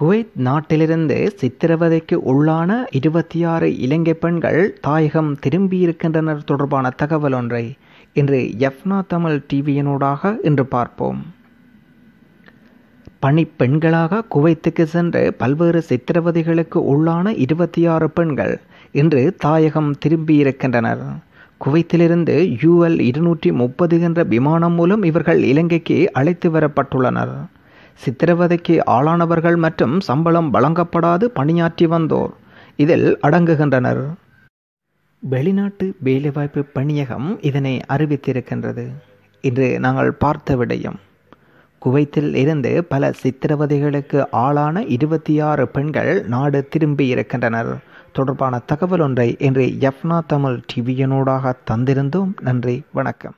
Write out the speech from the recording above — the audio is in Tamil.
குவைத் நாட்டிலிருந்து சித்திரவதைக்கு உள்ளான இருபத்தி ஆறு இலங்கை பெண்கள் தாயகம் திரும்பியிருக்கின்றனர் தொடர்பான தகவல் ஒன்றை இன்று எஃப்னா தமிழ் டிவியினூடாக இன்று பார்ப்போம். பணிப்பெண்களாக குவைத்துக்கு சென்று பல்வேறு சித்திரவதைகளுக்கு உள்ளான இருபத்தி ஆறு பெண்கள் இன்று தாயகம் திரும்பியிருக்கின்றனர். குவைத்திலிருந்து யூஎல் இருநூற்றி முப்பது என்ற விமானம் மூலம் இவர்கள் இலங்கைக்கு அழைத்து வரப்பட்டுள்ளனர். சித்திரவதைக்கு ஆளானவர்கள் மற்றும் சம்பளம் வழங்கப்படாது பணியாற்றி வந்தோர். இதில் அடங்குகின்றனர். வெளிநாட்டு வேலைவாய்ப்பு பணியகம் இதனை அறிவித்திருக்கின்றது. இன்று நாங்கள் பார்த்த விடயம். குவைத்தில் இருந்து பல சித்திரவதைகளுக்கு ஆளான இருபத்தி ஆறு பெண்கள் நாடு திரும்பி இருக்கின்றனர். தொடர்பான தகவல் ஒன்றை இன்று எஃப்னா தமிழ் டிவியனூடாக தந்திருந்தோம். நன்றி வணக்கம்.